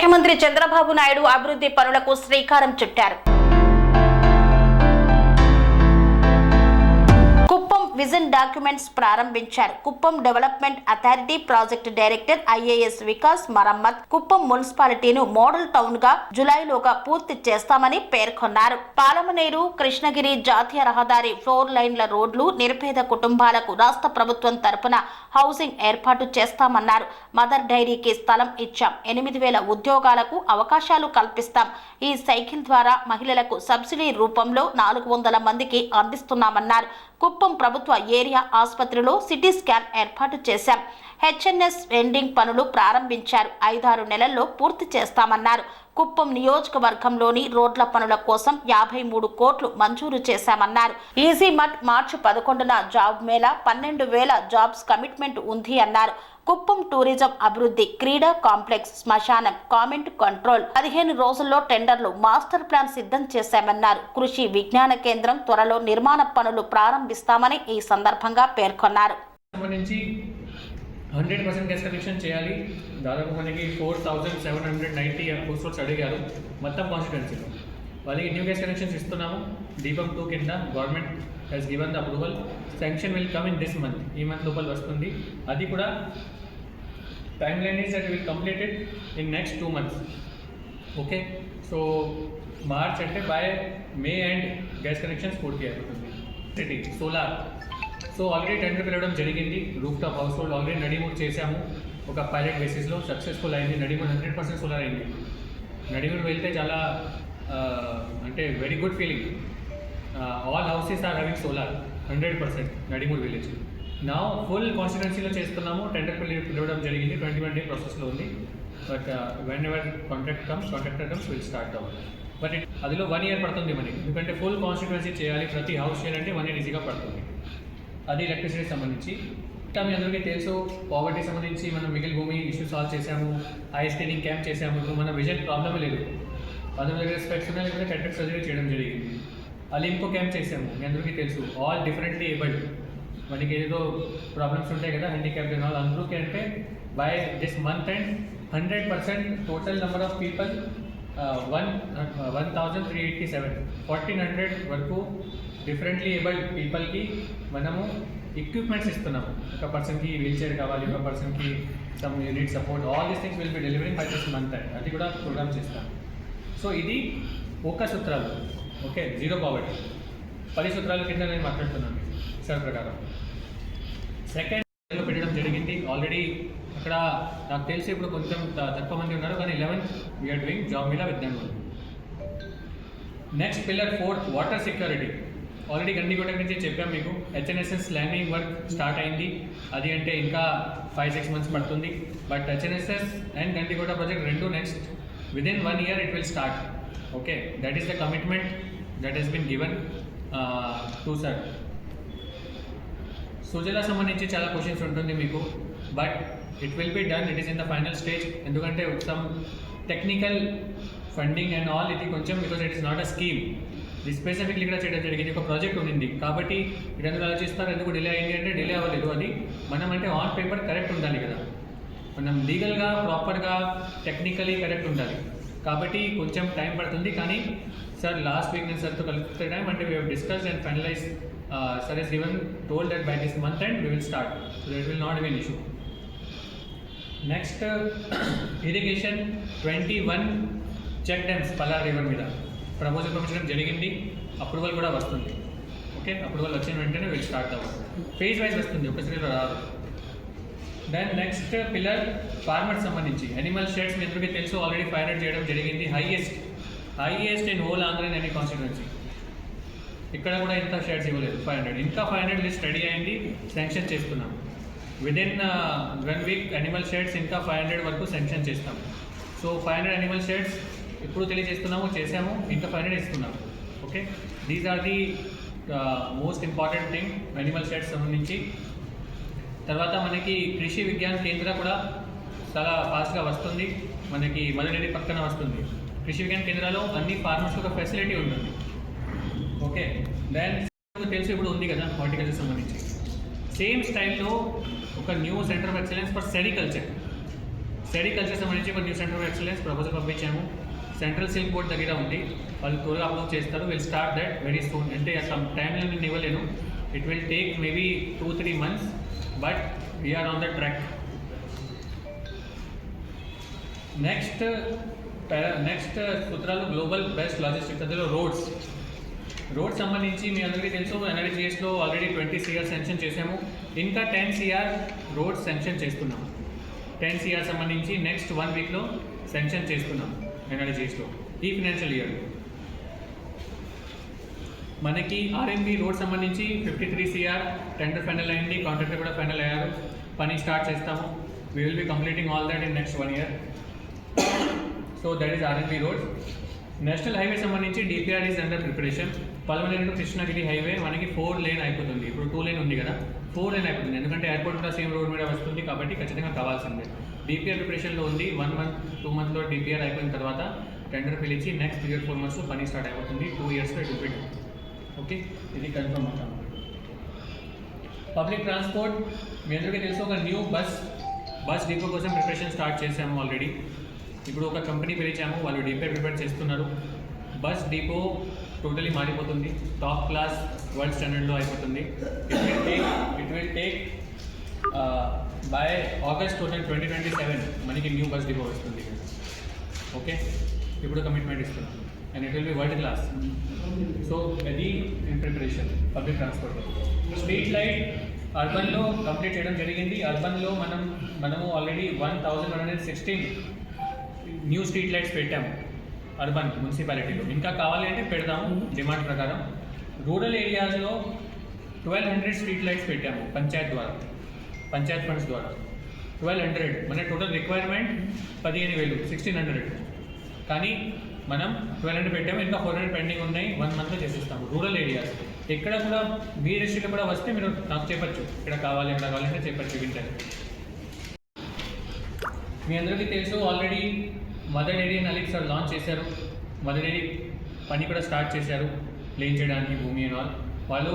ముఖ్యమంత్రి చంద్రబాబు నాయుడు అభివృద్ధి పనులకు శ్రీకారం చుట్టారు. విజన్ డాక్యుమెంట్స్ ప్రారంభించారు. Kuppam development authority project director IAS Vikas Marmat Kuppam మున్సిపాలిటీను model టౌన్గా జులైలోగా పూర్తి చేస్తామని పేర్కొన్నారు. పాలమనేరు కృష్ణగిరి జాతీయ రహదారి ఫోర్ లైన్ల రోడ్లు నిరుపేద కుటుంబాలకు రాష్ట్ర ప్రభుత్వం తరపున హౌసింగ్ ఏర్పాటు చేస్తామన్నారు. మదర్ డైరీకి స్థలం ఇచ్చాం. ఎనిమిది వేల ఉద్యోగాలకు అవకాశాలు కల్పిస్తాం. ఈ సైకిల్ ద్వారా మహిళలకు సబ్సిడీ రూపంలో నాలుగు వందల మందికి అందిస్తున్నామన్నారు. కుప్పం ప్రభుత్వ ఏరియా ఆసుపత్రిలో సిటీ స్కాన్ ఏర్పాటు చేశాం. హెచ్ఎన్ఎస్ వెండింగ్ పనులు ప్రారంభించారు. ఐదారు నెలల్లో పూర్తి చేస్తామన్నారు. కుప్పం నియోజకవర్గంలోని రోడ్ల పనుల కోసం యాభై మూడు కోట్లు మంజూరు చేశామన్నారు. ఈజీ మట్ మార్చి పదకొండున జాబ్ మేళా పన్నెండు వేల జాబ్స్ కమిట్మెంట్ ఉంది అన్నారు. కుప్పం టూరిజం అభివృద్ధి క్రీడా కాంప్లెక్స్ శ్మశానం కామెంట్ కంట్రోల్ పదిహేను రోజుల్లో టెండర్లు మాస్టర్ ప్లాన్ సిద్ధం చేశామన్నారు. కృషి విజ్ఞాన కేంద్రం త్వరలో నిర్మాణ పనులు ప్రారంభిస్తామని ఈ సందర్భంగా పేర్కొన్నారు. హండ్రెడ్ పర్సెంట్ గ్యాస్ కనెక్షన్ చేయాలి. దాదాపు మనకి four thousand seven hundred ninety house అడిగారు. మొత్తం కాన్స్టిట్యున్సీలో వాళ్ళకి న్యూ గ్యాస్ కనెక్షన్స్ ఇస్తున్నాము. దీపం టూ కింద government has given the approval sanction will come in this month ఈ మంత్ లోపల వస్తుంది. అది కూడా time line is that will completed in next two months okay so March అంటే by May and gas connections పూర్తి అయిపోతుంది. City solar so already tender పిలవడం జరిగింది. Roof top house hold already Nadimur చేశాము. ఒక పైలట్ బేసిస్లో సక్సెస్ఫుల్ అయింది. నడిమూడ్ hundred percent solar అయింది. నడిమూడ్ వెళ్తే చాలా అంటే very good feeling all houses are having solar hundred percent Nadimur village నా ఫుల్ కాన్స్టిట్యున్సీలో చేస్తున్నాము టెండర్ పిల్లలు పిలవడం జరిగింది ట్వంటీ వన్ డే ప్రాసెస్లో ఉంది. But whenever contract comes contractor comes will start అవ్వాలి బట్ అదిలో వన్ ఇయర్ పడుతుంది మనకి ఎందుకంటే ఫుల్ కాన్స్టిట్యున్సీ చేయాలి ప్రతి హౌస్ చేయాలంటే వన్ ఇయర్ ఈజీగా పడుతుంది. అది ఎలక్ట్రిసిటీ సంబంధించి. ఇంకా మీ అందరికీ తెలుసు పావర్టీ సంబంధించి మనం మిగిలిన భూమి ఇష్యూ సాల్వ్ చేశాము ఐ స్కేనింగ్ క్యాంప్ చేశాము మన విజన్ ప్రాబ్లమ్ లేదు. అందులో దగ్గర స్పెక్స్ ఉన్నాయి లేకపోతే సర్జరీ చేయడం జరిగింది. అలింకో క్యాంప్ చేసాము. మీ అందరికీ తెలుసు. ఆల్ డిఫరెంట్లీ ఏబుల్డ్ మనకి ఏదో ప్రాబ్లమ్స్ ఉంటాయి కదా హ్యాండిక్యాప్ అండ్ ఆల్ అందరికీ అంటే by this month and hundred percent total number of people one one thousand three eighty seven fourteen hundred వరకు డిఫరెంట్లీ ఏబుల్డ్ పీపుల్కి మనము ఎక్విప్మెంట్స్ ఇస్తున్నాము. ఒక పర్సన్కి వీల్ చైర్ కావాలి ఒక పర్సన్కి some unit support all these things will be delivering by this month and అది కూడా ప్రోగ్రామ్ చేస్తాం సో ఇది ఒక సూత్రాలు. Okay zero poverty. పది సూత్రాల కింద నేను మాట్లాడుతున్నాను సార్ ప్రకారం. సెకండ్ పెట్టడం జరిగింది. ఆల్రెడీ అక్కడ నాకు తెలిసి ఇప్పుడు కొంచెం తక్కువ మంది ఉన్నారు కానీ eleventh we are doing job మీద with next pillar fourth water security already Gandikota నుంచి చెప్పాం మీకు హెచ్ఎన్ఎస్ఎస్ ల్యాండింగ్ వర్క్ స్టార్ట్ అయింది. అది అంటే ఇంకా ఫైవ్ సిక్స్ మంత్స్ పడుతుంది. But HNSS and Gandikota project రెండు next within one year it will start okay that is the commitment that has been given to sir Sujala సంబంధించి చాలా questions ఉంటుంది మీకు but it will be done it is in the final stage ఎందుకంటే some technical funding and all ఇది కొంచెం because it is not a scheme ఇది specifically ఇక్కడ చేయడం జరిగింది ఒక ప్రాజెక్ట్ ఉండింది. కాబట్టి ఇది ఎందుకు ఆలోచిస్తారు ఎందుకు డిలే అయింది అంటే డిలే అవ్వలేదు. అది మనం అంటే ఆన్ పేపర్ కరెక్ట్ ఉండాలి కదా. మనం లీగల్గా ప్రాపర్గా టెక్నికలీ కరెక్ట్ ఉండాలి. కాబట్టి కొంచెం టైం పడుతుంది కానీ సార్ లాస్ట్ వీక్ నేను సార్తో కలిపితే టైం అంటే we discuss and finalise sir is given told that by this month and we will start so that will not be issue next irrigation twenty one check dams Palar river మీద. Proposal పంపించడం జరిగింది approval కూడా వస్తుంది. Okay approval వచ్చిన వెంటనే వీళ్ళు start అవ్వాలి phase wise వస్తుంది ఒకసారి రాదు. దెన్ నెక్స్ట్ పిల్లర్ ఫార్మర్ సంబంధించి. అనిమల్ షెడ్స్ మీ అందరికీ తెలుసు ఆల్రెడీ ఫైవ్ హండ్రెడ్ చేయడం జరిగింది. Highest highest in whole Andhra in any constituency ఇక్కడ కూడా ఇంత షేర్స్ ఇవ్వలేదు ఫైవ్ హండ్రెడ్ ఇంకా ఫైవ్ హండ్రెడ్ లిస్ట్ రెడీ అయింది శాంక్షన్ చేస్తున్నాం. Within one week animal sheds ఇంకా ఫైవ్ హండ్రెడ్ వరకు శాంక్షన్ చేస్తాం. So five hundred animal sheds ఇప్పుడు తెలియజేస్తున్నాము చేసాము ఇంకా ఫైవ్ హండ్రెడ్ ఇస్తున్నాము okay these are the most important thing animal sheds సంబంధించి. తర్వాత మనకి కృషి విజ్ఞాన కేంద్ర కూడా చాలా ఫాస్ట్గా వస్తుంది. మనకి మదనడి పక్కన వస్తుంది. కృషి విజ్ఞాన కేంద్రాలో అన్ని ఫార్మర్స్ ఒక ఫెసిలిటీ ఉంటుంది. ఓకే దెన్ తెలుసు ఇప్పుడు ఉంది కదా హార్టికల్చర్ సంబంధించి. సేమ్ స్టైల్లో ఒక new centre of excellence for sericulture sericulture సంబంధించి ఒక new centre of excellence proposal పంపించాము. Central silk board దగ్గర ఉంది. వాళ్ళు త్వరగా అప్లోడ్ చేస్తారు. Will start that very soon అంటే సమ్ టైంలో నేను ఇవ్వలేను. It will take maybe two three months but we are on the track next next సూత్రాలు గ్లోబల్ బెస్ట్ లాజిస్టిక్స్ అందులో రోడ్స్. రోడ్ సంబంధించి మీ అందరికీ తెలుసు ఎన్ఆర్జీఎస్లో ఆల్రెడీ ట్వంటీ సిఆర్ సెన్షన్ చేసాము ఇంకా టెన్ సిఆర్ రోడ్స్ సెన్షన్ చేస్తున్నాము. టెన్ సిఆర్ సంబంధించి నెక్స్ట్ వన్ వీక్లో సెన్షన్ చేస్తున్నాం ఎన్ఆర్జీఎస్లో ఈ ఫినాన్షియల్ ఇయర్ మనకి ఆర్ఎంబి రోడ్ సంబంధించి fifty three CR tender final అయింది కాంట్రాక్టర్ కూడా ఫైనల్ అయ్యారు. పని స్టార్ట్ చేస్తాము. We will be completing all that in next one year so that is RMB road national highway సంబంధించి DPR is under preparation Palamaner to Krishnagiri highway మనకి four lane అయిపోతుంది. ఇప్పుడు two lane ఉంది కదా. Four lane అయిపోతుంది. ఎందుకంటే airport కూడా same road మీద వస్తుంది కాబట్టి ఖచ్చితంగా కావాల్సిందే. డిపిఆర్ ప్రిపరేషన్లో ఉంది. వన్ మంత్ టూ మంత్లో డిపిఆర్ అయిపోయిన తర్వాత టెండర్ పిలిచి నెక్స్ట్ త్రీ ఫోర్ మంత్స్ పని స్టార్ట్ అయిపోతుంది. టూ ఇయర్స్లో ఇట్ ఓకే ఇది కన్ఫర్మ్ అవుతాం. పబ్లిక్ ట్రాన్స్పోర్ట్ మీ అందరికీ తెలుసు ఒక న్యూ బస్ బస్ డిపో కోసం ప్రిపరేషన్ స్టార్ట్ చేసాము ఆల్రెడీ ఇప్పుడు ఒక కంపెనీ పిలిచాము వాళ్ళు డిపో ప్రిపేర్ చేస్తున్నారు. బస్ డిపో టోటలీ మారిపోతుంది. టాప్ క్లాస్ వరల్డ్ స్టాండర్డ్లో అయిపోతుంది. It will take it will take by August two thousand twenty twenty seven మనకి న్యూ బస్ డిపో వస్తుంది. ఓకే ఇప్పుడు కమిట్మెంట్ ఇస్తున్నాం. And it will be world class so అది in preparation public transport street light అర్బన్లో complete చేయడం జరిగింది. అర్బన్లో మనం మనము already one thousand one hundred sixteen new street lights పెట్టాము అర్బన్ మున్సిపాలిటీలో ఇంకా కావాలి అంటే పెడదాము డిమాండ్ ప్రకారం. రూరల్ ఏరియాస్లో ట్వెల్వ్ హండ్రెడ్ స్ట్రీట్ లైట్స్ పెట్టాము పంచాయత్ ద్వారా. పంచాయత్ ఫండ్స్ ద్వారా. ట్వెల్వ్ హండ్రెడ్ మన టోటల్ రిక్వైర్మెంట్ పదిహేను వేలు సిక్స్టీన్ హండ్రెడ్ కానీ మనం ట్వెల్వ్ హండ్రెడ్ పెట్టాము. ఇంకా ఫోర్ హండ్రెడ్ పెండింగ్ ఉన్నాయి. వన్ మంత్లో చేసేస్తాము. రూరల్ ఏరియాస్ ఎక్కడ కూడా మీ డిస్ట్రిక్ట్ కూడా వస్తే మీరు నాకు చెప్పచ్చు. ఇక్కడ కావాలి ఎక్కడ కావాలంటే చెప్పచ్చు వింటర్. మీ అందరికీ తెలుసు already mother dairy and sir launch చేశారు. మదర్ డైరీ పని కూడా స్టార్ట్ చేశారు. క్లీన్ చేయడానికి భూమి అండ్ ఆల్ వాళ్ళు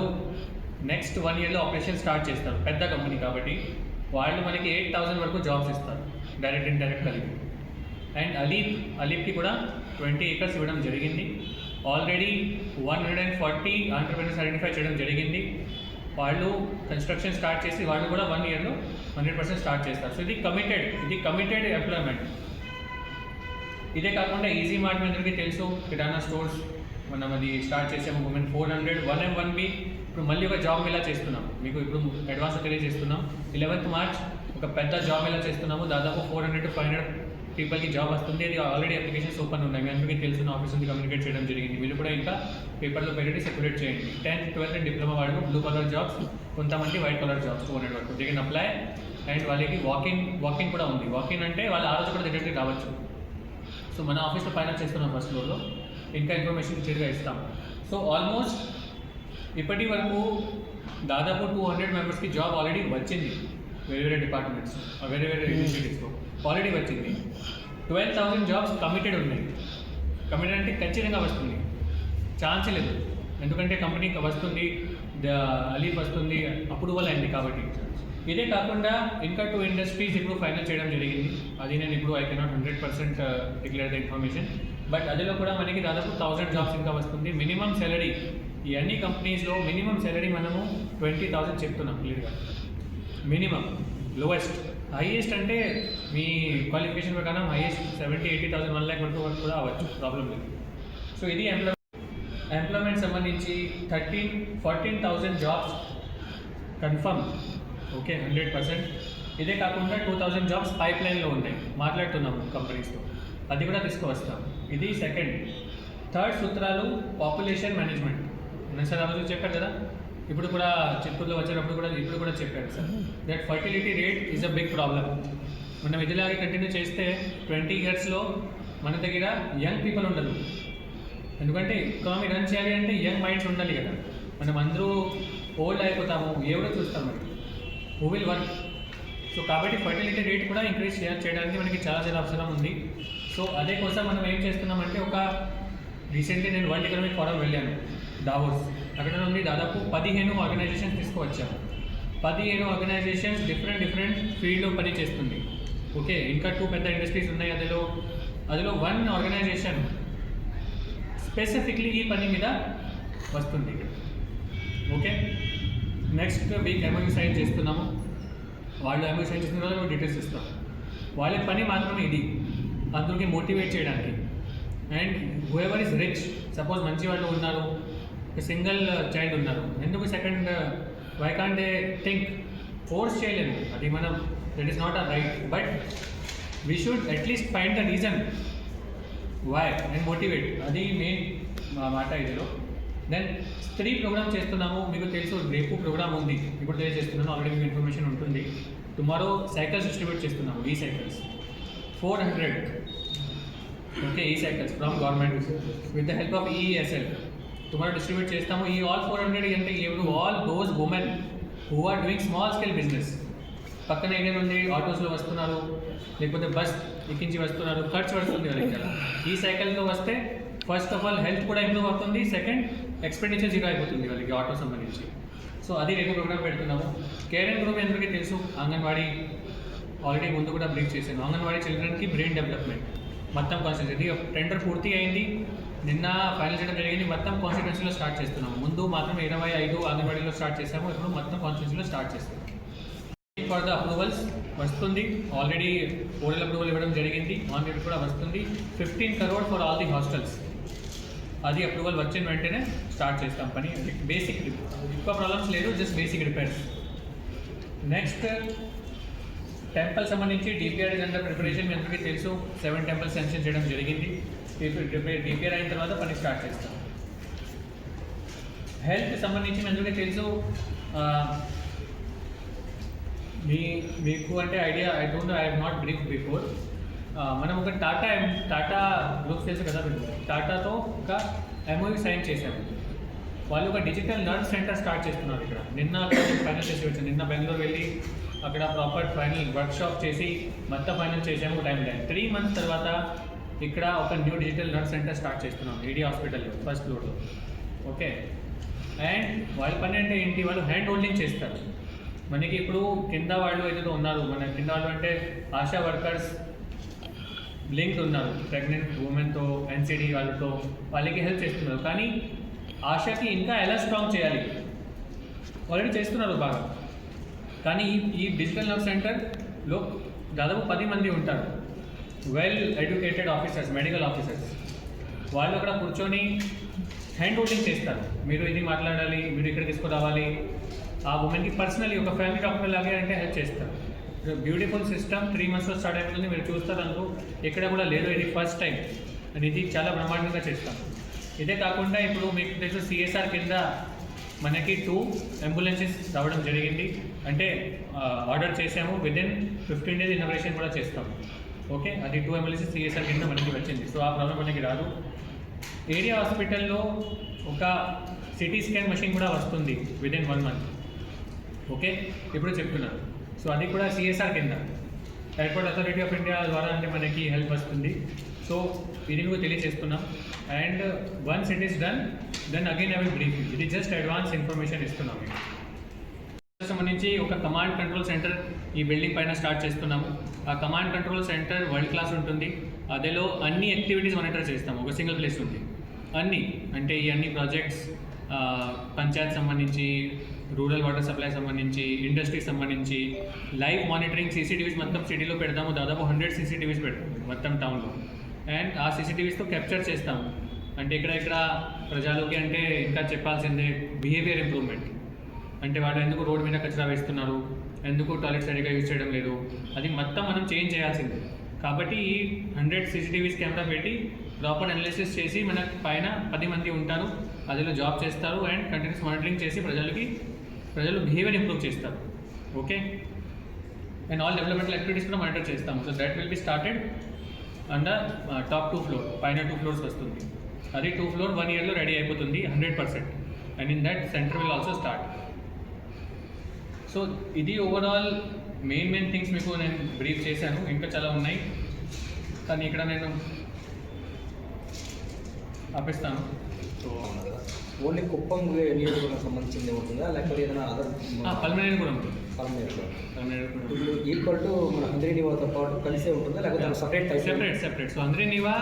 నెక్స్ట్ వన్ ఇయర్లో ఆపరేషన్ స్టార్ట్ చేస్తారు. పెద్ద కంపెనీ కాబట్టి వాళ్ళు మనకి ఎయిట్ థౌసండ్ వరకు జాబ్స్ ఇస్తారు. డైరెక్ట్ ఇండైరెక్ట్ కలిపి. అండ్ అలీప్ అలీప్కి కూడా ట్వంటీ ఏకర్స్ ఇవ్వడం జరిగింది. Already one hundred and forty entrepreneurs identify చేయడం జరిగింది. వాళ్ళు కన్స్ట్రక్షన్ స్టార్ట్ చేసి వాళ్ళు కూడా వన్ ఇయర్లో హండ్రెడ్ పర్సెంట్ స్టార్ట్ చేస్తారు. సో ఇది కమిటెడ్ ఇది కమిటెడ్ ఎంప్లాయ్మెంట్ ఇదే కాకుండా ఈజీ మార్ట్ మీ అందరికీ తెలుసు. కిరాణా స్టోర్స్ మనం అది స్టార్ట్ చేసాము women four hundred one M one B ఇప్పుడు మళ్ళీ ఒక జాబ్ ఇలా చేస్తున్నాం? మీకు ఇప్పుడు అడ్వాన్స్ తెలియజేస్తున్నాం. ఇలెవెన్త్ మార్చ్ ఒక పెద్ద జాబ్ ఇలా చేస్తున్నాము? దాదాపు four hundred to five hundred పీపుల్కి జాబ్ వస్తుంది. అది ఆల్రెడీ అప్లికేషన్స్ ఓపెన్ ఉన్నాయి. మీ అందరికీ తెలిసిన ఆఫీస్ నుంచి కమ్యూనికేట్ చేయడం జరిగింది. వీళ్ళు కూడా ఇంకా పేపర్లో పెట్టి సెపరేట్ చేయండి. టెన్త్ ట్వెల్త్ డిప్లొమా వాళ్ళు బ్లూ కలర్ జాబ్స్ కొంతమంది white collar jobs two hundred వరకు దిగిన అప్లై అండ్ వాళ్ళకి వాకింగ్ వాకింగ్ కూడా ఉంది. వాకింగ్ అంటే వాళ్ళు ఆ రోజు కూడా దగ్గరికి రావచ్చు. సో మన ఆఫీస్లో పైన చేస్తున్నాం ఫస్ట్ ఫ్లోర్లో ఇంకా ఇన్ఫర్మేషన్ క్లియర్గా ఇస్తాం. సో ఆల్మోస్ట్ ఇప్పటి వరకు దాదాపు టూ హండ్రెడ్ మెంబర్స్కి జాబ్ ఆల్రెడీ వచ్చింది. వేరే వేరే డిపార్ట్మెంట్స్ వేరే వేరే ఇనిషియేటివ్స్లో ఆల్రెడీ వచ్చింది. ట్వెల్వ్ థౌసండ్ జాబ్స్ కమిటెడ్ ఉన్నాయి. కమిటెడ్ అంటే ఖచ్చితంగా వస్తుంది. ఛాన్స్ లేదు. ఎందుకంటే కంపెనీ వస్తుంది అలీఫ్ వస్తుంది అప్రూవల్ అయింది కాబట్టి. ఇదే కాకుండా ఇంకా టూ ఇండస్ట్రీస్ ఇప్పుడు ఫైనల్ చేయడం జరిగింది. అది నేను ఇప్పుడు I cannot hundred percent declare the information but అదిలో కూడా మనకి దాదాపు థౌసండ్ జాబ్స్ ఇంకా వస్తుంది. మినిమం సాలరీ ఈ అన్ని కంపెనీస్లో మినిమం సాలరీ మనము ట్వంటీ థౌసండ్ చెప్తున్నాం క్లియర్గా మినిమం లోవెస్ట్ హైయెస్ట్ అంటే మీ క్వాలిఫికేషన్ ప్రకారం highest seventy eighty thousand one lakh వరకు వరకు కూడా అవ్వచ్చు. ప్రాబ్లం లేదు. సో ఇది ఎంప్లాయ్ ఎంప్లాయ్మెంట్ సంబంధించి thirteen fourteen thousand jobs confirm okay hundred percent ఇదే కాకుండా టూ థౌజండ్ జాబ్స్ పైప్ లైన్లో ఉన్నాయి. మాట్లాడుతున్నాము కంపెనీస్తో అది కూడా తీసుకువస్తాం. ఇది సెకండ్ థర్డ్ సూత్రాలు పాపులేషన్ మేనేజ్మెంట్ నేను సార్ ఆ రోజు చెప్పాను కదా? ఇప్పుడు కూడా చిత్తూరులో వచ్చేటప్పుడు కూడా ఇప్పుడు కూడా చెప్పారు sir. That fertility rate is a big problem మనం ఇదిలాగే కంటిన్యూ చేస్తే ట్వంటీ ఇయర్స్లో మన దగ్గర యంగ్ పీపుల్ ఉండరు. ఎందుకంటే ఎకానమీ రన్ చేయాలి అంటే యంగ్ మైండ్స్ ఉండాలి కదా. మనం అందరూ ఓల్డ్ అయిపోతాము ఎవరో చూస్తాము మరి. హూ విల్ వర్క్ సో కాబట్టి ఫర్టిలిటీ రేట్ కూడా ఇంక్రీజ్ చేయడానికి మనకి చాలా చాలా అవసరం ఉంది. సో అదే కోసం మనం ఏం చేస్తున్నామంటే ఒక రీసెంట్లీ నేను వరల్డ్ ఎకనామిక్ ఫోరం వెళ్ళాను దావోస్ అక్కడ నుండి దాదాపు పదిహేను ఆర్గనైజేషన్స్ తీసుకువచ్చాము పదిహేను ఆర్గనైజేషన్స్ డిఫరెంట్ డిఫరెంట్ ఫీల్డ్లో పని చేస్తుంది ఓకే ఇంకా టూ పెద్ద ఇండస్ట్రీస్ ఉన్నాయి అందులో. అందులో వన్ ఆర్గనైజేషన్ స్పెసిఫిక్లీ ఈ పని మీద వస్తుంది. Okay next week MOU sign చేస్తున్నాము. వాళ్ళు ఎమోయూ సైన్ చేస్తున్న తర్వాత డీటెయిల్స్ ఇస్తాం. వాళ్ళ పని మాత్రమే ఇది. అందరికి మోటివేట్ చేయడానికి. And whoever is rich suppose మంచి వాళ్ళు ఉన్నారు సింగిల్ చైల్డ్ ఉన్నారు. ఎందుకు second? Why can they think force చేయలేము అది మనం that is not a right but we should at least find the reason why and motivate అది మెయిన్ మా మాట ఇదిలో. దెన్ స్త్రీ ప్రోగ్రామ్ చేస్తున్నాము. మీకు తెలుసు రేపు ప్రోగ్రామ్ ఉంది. ఇప్పుడు తెలియజేస్తున్నాను. ఆల్రెడీ మీకు ఇన్ఫర్మేషన్ ఉంటుంది. టుమారో సైకిల్స్ డిస్ట్రిబ్యూట్ చేస్తున్నాము ఈ సైకిల్స్ ఫోర్ హండ్రెడ్ ఓకే ఈ cycles from government with the help of ESL tomorrow distribute చేస్తాము ఈ ఆల్ ఫోర్ హండ్రెడ్ అంటే ఎవరు all those women who are doing small scale business పక్కన ఏరియా నుండి ఆటోస్లో వస్తున్నారు లేకపోతే బస్ ఎక్కించి వస్తున్నారు ఖర్చు పడుతుంది వాళ్ళకి ఈ సైకిల్తో వస్తే ఫస్ట్ ఆఫ్ ఆల్ హెల్త్ కూడా ఇంప్రూవ్ అవుతుంది సెకండ్ ఎక్స్పెండిచర్ జీరో అయిపోతుంది వాళ్ళకి ఆటో సంబంధించి సో అది రేపు ప్రోగ్రామ్ పెడుతున్నాము కేర్ అండ్ గ్రూప్ అందరికీ తెలుసు అంగన్వాడీ ఆల్రెడీ ముందు కూడా బ్రీఫ్ చేశాను అంగన్వాడీ చిల్డ్రన్కి బ్రెయిన్ డెవలప్మెంట్ మొత్తం కాన్స్టిట్యూన్సీ టెండర్ పూర్తి అయింది నిన్న ఫైనల్ చేయడం జరిగింది. మొత్తం కాన్స్టిట్యూన్సీలో స్టార్ట్ చేస్తున్నాము ముందు మాత్రం ఇరవై ఐదు అంగన్వాడీలో స్టార్ట్ చేసాము ఇప్పుడు మొత్తం కాన్స్టిట్యూన్సీలో స్టార్ట్ చేస్తాము ఫర్ ద అప్రూవల్స్ వస్తుంది. ఆల్రెడీ ఓరల్ అప్రూవల్ ఇవ్వడం జరిగింది. ఆన్ రేట్ కూడా వస్తుంది. Fifteen crore for all the hostels అది అప్రూవల్ వచ్చిన వెంటనే స్టార్ట్ చేస్తాం. పని బేసిక్ ఎక్కువ ప్రాబ్లమ్స్ లేదు just basic repairs next temple సంబంధించి డిపిఆర్ అండర్ ప్రిపరేషన్ మీ అందరికీ తెలుసు. సెవెన్ టెంపుల్స్ సెన్షన్ చేయడం జరిగింది. రిపేర్ అయిన తర్వాత పని స్టార్ట్ చేస్తాం. హెల్త్ సంబంధించి ఎందుకంటే తెలుసు మీ మీకు అంటే idea I don't I have not brief before. మనం ఒక టాటా టాటా గ్రూప్స్ తెలుసు కదా మీకు? టాటాతో ఒక ఎంఓయూ సైన్ చేశాము. వాళ్ళు ఒక డిజిటల్ లర్న్ సెంటర్ స్టార్ట్ చేస్తున్నారు ఇక్కడ. నిన్న ఫైనల్ చేసి వచ్చాను. నిన్న బెంగళూరు వెళ్ళి అక్కడ ప్రాపర్ ఫైనల్ వర్క్షాప్ చేసి మొత్తం ఫైనల్ చేసాము టైం లైన్ త్రీ మంత్స్ తర్వాత ఇక్కడ ఒక new digital nurse center start చేస్తున్నాం ఈడీ హాస్పిటల్లో ఫస్ట్ ఫ్లోర్లో ఓకే అండ్ వాళ్ళ పని అంటే ఏంటి? వాళ్ళు హ్యాండ్ హోల్డింగ్ చేస్తారు. మనకి ఇప్పుడు కింద వాళ్ళు ఏదైతే ఉన్నారు మన కింద వాళ్ళు అంటే ఆశా వర్కర్స్ లింక్ ఉన్నారు ప్రెగ్నెంట్ ఉమెన్తో ఎన్సీడీ వాళ్ళతో వాళ్ళకి హెల్ప్ చేస్తున్నారు. కానీ ఆశకి ఇంకా ఎలా స్ట్రాంగ్ చేయాలి? ఆల్రెడీ చేస్తున్నారు బాగా. కానీ ఈ ఈ డిజిటల్ నర్వ్ సెంటర్లో దాదాపు పది మంది ఉంటారు. Well educated officers medical officers వాళ్ళు అక్కడ కూర్చొని హ్యాండ్ హోల్డింగ్ చేస్తారు. మీరు ఇది మాట్లాడాలి మీరు ఇక్కడ తీసుకురావాలి. ఆ ఉమెన్కి పర్సనలీ ఒక ఫ్యామిలీ డాక్టర్ లాగే అంటే హెల్ప్ చేస్తారు. బ్యూటిఫుల్ సిస్టమ్ త్రీ మంత్స్లో స్టార్ట్ అయిపోతుంది మీరు చూస్తారు అందులో ఎక్కడ కూడా లేదు. ఇది ఫస్ట్ టైం అని ఇది చాలా బ్రహ్మాండంగా చేస్తాం ఇదే కాకుండా ఇప్పుడు మీకు తెలుసు సిఎస్ఆర్ కింద మనకి టూ అంబులెన్సెస్ రావడం జరిగింది. అంటే ఆర్డర్ చేసాము విదిన్ ఫిఫ్టీన్ డేస్ ఇన్నోవేషన్ కూడా చేస్తాము. ఓకే? అది టూ ఎంఎల్సీ సిఎస్ఆర్ కింద మనకి వచ్చింది. సో ఆ ప్రాబ్లం మనకి రాదు. ఏరియా హాస్పిటల్లో ఒక సిటీ స్కాన్ మెషిన్ కూడా వస్తుంది విదిన్ వన్ మంత్ ఓకే? ఇప్పుడు చెప్తున్నాను సో అది కూడా సిఎస్ఆర్ కింద. ఎయిర్పోర్ట్ అథారిటీ ఆఫ్ ఇండియా ద్వారా అంటే మనకి హెల్ప్ వస్తుంది. సో ఇది మీకు తెలియజేస్తున్నాం. And once it is done then again I will brief ఇది జస్ట్ అడ్వాన్స్ ఇన్ఫర్మేషన్ ఇస్తున్నాం. సంబంధించి ఒక కమాండ్ కంట్రోల్ సెంటర్ ఈ బిల్డింగ్ పైన స్టార్ట్ చేస్తున్నాము. ఆ command control center world class ఉంటుంది. అదేలో అన్ని యాక్టివిటీస్ మానిటర్ చేస్తాము. ఒక సింగిల్ ప్లేస్ ఉంది. అన్నీ. అంటే ఈ అన్ని ప్రాజెక్ట్స్ పంచాయత్ సంబంధించి రూరల్ వాటర్ సప్లై సంబంధించి ఇండస్ట్రీకి సంబంధించి లైవ్ మానిటరింగ్ సీసీటీవీస్ మొత్తం సిటీలో పెడతాము. దాదాపు హండ్రెడ్ సీసీటీవీస్ పెడతాము మొత్తం టౌన్లో అండ్ ఆ సీసీటీవీస్తో క్యాప్చర్ చేస్తాము. అంటే ఇక్కడ ఇక్కడ ప్రజలకి అంటే ఇంకా చెప్పాల్సిందే బిహేవియర్ ఇంప్రూవ్మెంట్ అంటే వాళ్ళు ఎందుకు రోడ్ మీద కచరా వేస్తున్నారు? ఎందుకు టాయిలెట్ సరిగ్గా యూజ్ చేయడం లేదు? అది మొత్తం మనం చేంజ్ చేయాల్సిందే. కాబట్టి ఈ హండ్రెడ్ సీసీటీవీస్ కెమెరా పెట్టి ప్రాపర్ అనాలిసిస్ చేసి మన పైన పది మంది ఉంటారు అదిలో జాబ్ చేస్తారు అండ్ కంటిన్యూస్ మానిటరింగ్ చేసి ప్రజలకి ప్రజలు బిహేవియర్ ఇంప్రూవ్ చేస్తారు. Okay and all developmental activities కూడా మానిటర్ చేస్తాము. So that will be started under top two floor పైన టూ ఫ్లోర్స్ వస్తుంది. అది టూ ఫ్లోర్ వన్ ఇయర్లో రెడీ అయిపోతుంది hundred percent and in that center will also start so ఇది overall main main things మీకు నేను బ్రీఫ్ చేశాను. ఇంకా చాలా ఉన్నాయి. కానీ ఇక్కడ నేను ఆపిస్తాను. సో ఓన్లీ కుప్పం నియోజకవర్గం సంబంధించింది ఉంటుందా? లేకపోతే ఏదైనా అదర్ పల్మనేని కూడా ఉంటుంది. పల్మనేరు కూడా ఈక్వల్ టు మన హంద్రీనివాతో పాటు కలిసే ఉంటుందా? లేకపోతే separate separate separate so Handri Neeva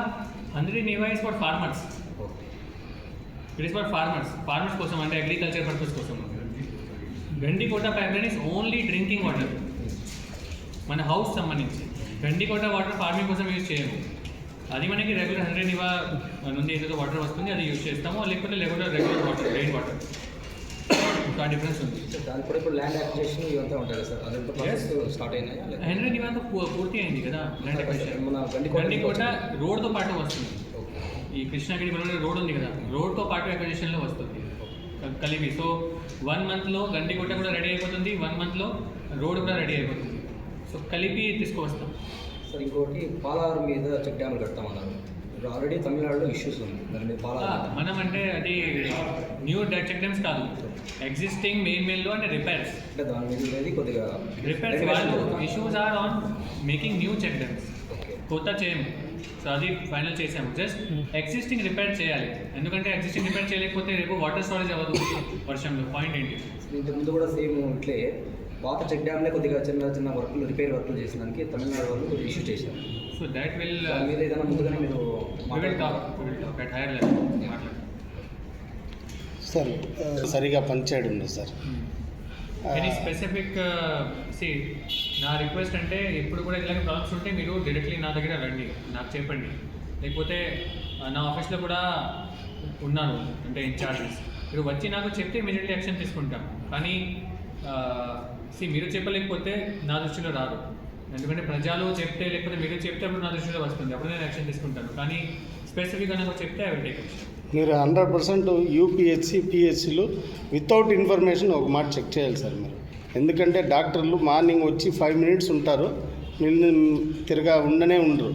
Handri Neeva is for farmers okay it is for farmers farmers కోసం అంటే అగ్రికల్చర్ పర్పస్ కోసం. Gandikota pipe is only drinking water మన హౌస్ సంబంధించి. గండికోట వాటర్ ఫార్మింగ్ కోసం యూజ్ చేయము. అది మనకి రెగ్యులర్ హండ్రెడ్ నివా నుండి ఏదైతే వాటర్ వస్తుంది అది యూజ్ చేస్తాము. లేకపోతే regular regular water rain water ఆ డిఫరెన్స్ ఉంది. దానికి కూడా ఇప్పుడు ల్యాండ్ అక్విజిషన్ ఇవంతా ఉంటాయి కదా సార్. అదంతా స్టార్ట్ అయినాయా? హండ్రెడ్ పూర్తి అయింది కదా ల్యాండ్ అక్విజిషన్ మన గండికోట రోడ్తో పాటు వస్తుంది. ఈ కృష్ణగిరి రోడ్ ఉంది కదా. రోడ్తో పాటు అక్విజిషన్లో వస్తుంది. కలిపి. సో వన్ మంత్లో గండికోట కూడా రెడీ అయిపోతుంది వన్ మంత్లో రోడ్ కూడా రెడీ అయిపోతుంది. సో కలిపి తీసుకువస్తాం. సార్ ఇంకోటి పాలారు మీద చెక్ డ్యామ్లు కడతామన్నారు ఆల్రెడీ తమిళనాడులో ఇష్యూస్ ఉంది దాని మీద పాలారు మనం అంటే అది న్యూ చెక్ డ్యామ్స్ కాదు. ఎగ్జిస్టింగ్ మెయిన్ మెయిన్లో అంటే రిపేర్స్ అంటే దాని మీద ఉండేది కొద్దిగా repairs. Issues are on making new check dams కొత్త చేయము సో అది ఫైనల్ చేసాము. జస్ట్ ఎగ్జిస్టింగ్ రిపేర్ చేయాలి. ఎందుకంటే ఎగ్జిస్టింగ్ రిపేర్ చేయలేకపోతే రేపు వాటర్ స్టోరేజ్ అవ్వదు వర్షంలో. పాయింట్ ఏంటి? ఇంతకు ముందు కూడా సేమ్ ఇట్లే. పాత చెక్ డ్యామ్లే కొద్దిగా చిన్న చిన్న వర్కులు రిపేర్ వర్కులు చేసినానికి తమిళనాడు వాళ్ళు కొద్దిగా ఇష్యూ చేశారు. సో దాట్ విల్ మీద ఏదైనా ముందుగానే మీరు సార్ ఆ, సరిగా పనిచేయడం లేదు సార్. ఎనీ స్పెసిఫిక్ సి నా రిక్వెస్ట్ అంటే ఎప్పుడు కూడా ఇలాంటి ప్రాబ్లమ్స్ ఉంటే మీరు డైరెక్ట్లీ నా దగ్గర రండి నాకు చెప్పండి. లేకపోతే నా ఆఫీస్లో కూడా ఉన్నాను అంటే ఇన్ఛార్జెస్ మీరు వచ్చి నాకు చెప్తే ఇమీడియట్లీ యాక్షన్ తీసుకుంటాం. కానీ సి మీరు చెప్పలేకపోతే నా దృష్టిలో రాదు ఎందుకంటే ప్రజలు చెప్తే లేకపోతే మీరు చెప్తే అప్పుడు నా దృష్టిలో వస్తుంది. అప్పుడు నేను యాక్షన్ తీసుకుంటాను. కానీ స్పెసిఫిక్గా నాకు చెప్తే ఐ విల్ టేక్ మీరు హండ్రెడ్ పర్సెంట్ యూపీహెచ్సి పిహెచ్సిలు వితౌట్ ఇన్ఫర్మేషన్ ఒక మాట చెక్ చేయాలి సార్ మీరు. ఎందుకంటే డాక్టర్లు మార్నింగ్ వచ్చి ఫైవ్ మినిట్స్ ఉంటారు నిన్ను తిరగా ఉండనే ఉండరు.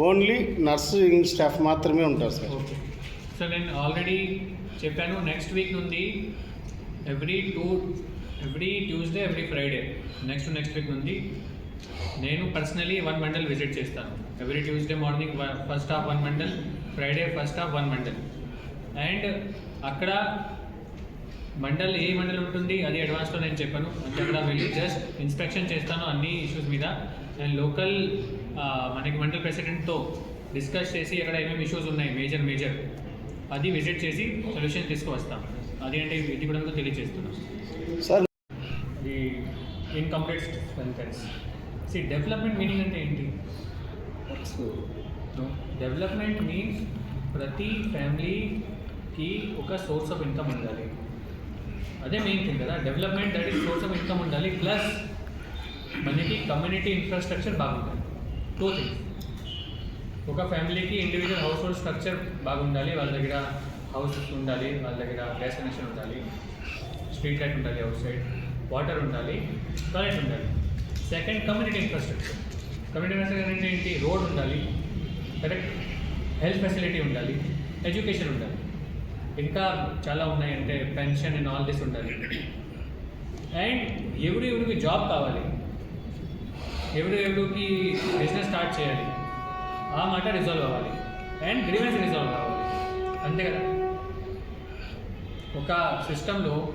ఓన్లీ నర్సింగ్ స్టాఫ్ మాత్రమే ఉంటారు సార్. ఓకే. నేను ఆల్రెడీ చెప్పాను నెక్స్ట్ వీక్ నుండి every two every Tuesday every Friday next next week నుండి నేను పర్సనలీ వన్ మండల్ విజిట్ చేస్తాను. Every Tuesday morning first half one mandal Friday first half one mandal. And అక్కడ మండల్ ఏ మండల్ ఉంటుంది అది అడ్వాన్స్లో నేను చెప్పాను. అంటే అక్కడ వెళ్ళి జస్ట్ ఇన్స్పెక్షన్ చేస్తాను అన్ని ఇష్యూస్ మీద. అండ్ లోకల్ మనకి మండల్ ప్రెసిడెంట్తో డిస్కస్ చేసి అక్కడ ఏమేమి ఇష్యూస్ ఉన్నాయి మేజర్ మేజర్ అది విజిట్ చేసి సొల్యూషన్ తీసుకువస్తాం. అది అంటే ఇది కూడా తెలియజేస్తున్నాం. సార్ ది ఇన్కంప్లీట్ సెంటెన్స్ సి డెవలప్మెంట్ మీనింగ్ అంటే ఏంటి? డెవలప్మెంట్ మీన్స్ ప్రతి ఫ్యామిలీకి ఒక సోర్స్ ఆఫ్ ఇన్కమ్ ఉండాలి. అదే మెయిన్ థింగ్ కదా. Development that is source of income ఉండాలి ప్లస్ మనకి కమ్యూనిటీ ఇన్ఫ్రాస్ట్రక్చర్ బాగుండాలి. టూ థింగ్స్ ఒక ఫ్యామిలీకి ఇండివిజువల్ హౌస్ హోల్డ్ స్ట్రక్చర్ బాగుండాలి వాళ్ళ దగ్గర హౌస్ ఉండాలి వాళ్ళ దగ్గర గ్యాస్ కనెక్షన్ ఉండాలి స్ట్రీట్ లైట్ ఉండాలి అవుట్ సైడ్ వాటర్ ఉండాలి టాయిలెట్ ఉండాలి. Second community infrastructure community infrastructure అంటే ఏంటి? రోడ్ ఉండాలి కరెక్ట్ హెల్త్ ఫెసిలిటీ ఉండాలి ఎడ్యుకేషన్ ఉండాలి. ఇంకా చాలా ఉన్నాయి అంటే పెన్షన్ అండ్ ఆల్ దిస్ ఉండాలి అండ్ ఎవరు ఎవరికి జాబ్ కావాలి? ఎవరు ఎవరికి బిజినెస్ స్టార్ట్ చేయాలి? ఆ మాట రిజాల్వ్ అవ్వాలి. అండ్ గ్రీవెన్స్ రిజాల్వ్ కావాలి. అంతే కదా? ఒక సిస్టంలో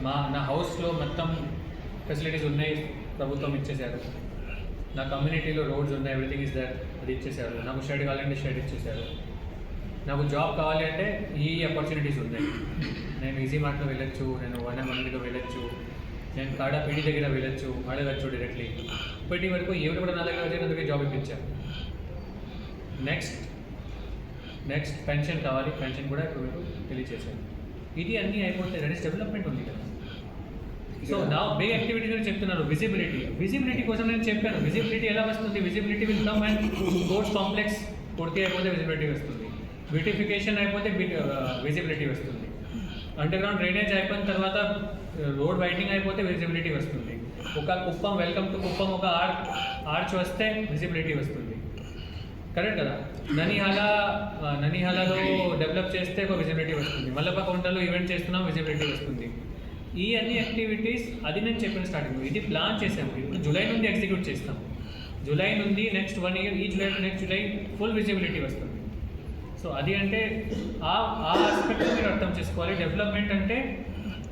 మా నా హౌస్లో మొత్తం ఫెసిలిటీస్ ఉన్నాయి ప్రభుత్వం ఇచ్చేశారు. నా కమ్యూనిటీలో రోడ్స్ ఉన్నాయి ఎవ్రీథింగ్ ఇస్ దర్ అది ఇచ్చేశారు. నాకు షెడ్ కావాలంటే షెడ్ ఇచ్చేశారు. నాకు జాబ్ కావాలి అంటే ఈ ఆపర్చునిటీస్ ఉన్నాయి. నేను ఈజీ మార్ట్లో వెళ్ళొచ్చు నేను వన్ వన్లో వెళ్ళొచ్చు నేను కాడ పీడి దగ్గర వెళ్ళొచ్చు అడగచ్చు డైరెక్ట్లీ ఇప్పటి వరకు ఎవరు కూడా నా దగ్గర వచ్చి నా దగ్గర జాబ్ ఇప్పించారు నెక్స్ట్ నెక్స్ట్ పెన్షన్ కావాలి పెన్షన్ కూడా ఇప్పుడు మీకు తెలియచేశాను. ఇది అన్నీ అయిపోతే ఇస్ డెవలప్మెంట్ ఉంది కదా. సో నా బే యాక్టివిటీ గురించి చెప్తున్నారు విజిబిలిటీ విజిబిలిటీ కోసం నేను చెప్పాను విజిబిలిటీ ఎలా వస్తుంది visibility will come and sports complex పూర్తి అయిపోతే విజిబిలిటీ వస్తుంది. బ్యూటిఫికేషన్ అయిపోతే విజిబిలిటీ uh, వస్తుంది. అండర్గ్రౌండ్ డ్రైనేజ్ అయిపోయిన తర్వాత uh, రోడ్ వైడింగ్ అయిపోతే విజిబిలిటీ వస్తుంది. ఒక కుప్పం వెల్కమ్ టు కుప్పం ఒక ఆర్చ్ ఆర్చ్ వస్తే విజిబిలిటీ వస్తుంది. కరెక్ట్ కదా? ననిహాల ననిహాలలో డెవలప్ చేస్తే ఒక విజిబిలిటీ వస్తుంది. మల్లప్ప కౌంటర్లో ఈవెంట్ చేస్తున్నాం విజిబిలిటీ వస్తుంది. ఈ అన్ని యాక్టివిటీస్ అది నేను చెప్పిన స్టార్టింగ్ ఇది ప్లాన్ చేసాము ఇప్పుడు జూలై నుండి ఎగ్జిక్యూట్ చేస్తాం జూలై నుండి నెక్స్ట్ వన్ ఇయర్ ఈ July next July full visibility వస్తుంది. సో అది అంటే ఆ ఆ ఆస్పెక్ట్ మీరు అర్థం చేసుకోవాలి. డెవలప్మెంట్ అంటే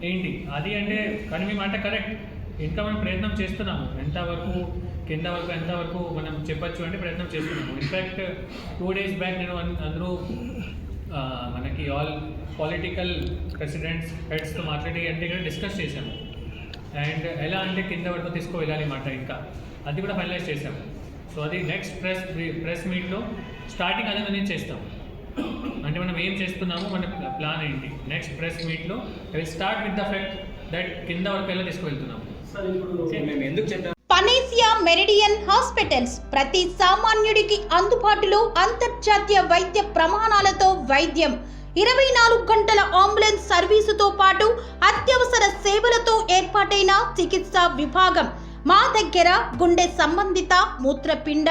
ఏంటి? అది అంటే కానీ మీ మాట కరెక్ట్ ఇంకా మనం ప్రయత్నం చేస్తున్నాము. ఎంతవరకు కింద వరకు ఎంతవరకు మనం చెప్పచ్చు అంటే ప్రయత్నం చేస్తున్నాము. ఇన్ఫ్యాక్ట్ టూ డేస్ బ్యాక్ నేను అందరూ మనకి ఆల్ పొలిటికల్ ప్రెసిడెంట్స్ హెడ్స్తో మాట్లాడి అంటే ఇక్కడ డిస్కస్ చేశాము. అండ్ ఎలా అంటే కింద వరకు తీసుకువెళ్ళాలి మాట ఇంకా. అది కూడా ఫైనలైజ్ చేశాము. సో అది నెక్స్ట్ ప్రెస్ ప్రెస్ మీట్లో స్టార్టింగ్ అదే నేను చేస్తాం అంటే మనం ఏం చేస్తున్నాము మన ప్లాన్ ఏంటి? నెక్స్ట్ ప్రెస్ మీట్లో will start with the fact that కింద వరకు ఎలా తీసుకువెళ్తున్నాము? మేము ఎందుకు చెప్పాము పనేసియా మెరిడియన్ హాస్పిటల్స్ ప్రతి సామాన్యుడికి అందుబాటులో అంతర్జాతీయ వైద్య ప్రమాణాలతో వైద్యం. ఇరవై నాలుగు గంటల అంబులెన్స్ సర్వీసుతో పాటు అత్యవసర సేవలతో ఏర్పాటైన చికిత్సా విభాగం. మా దగ్గర గుండె సంబంధిత మూత్రపిండ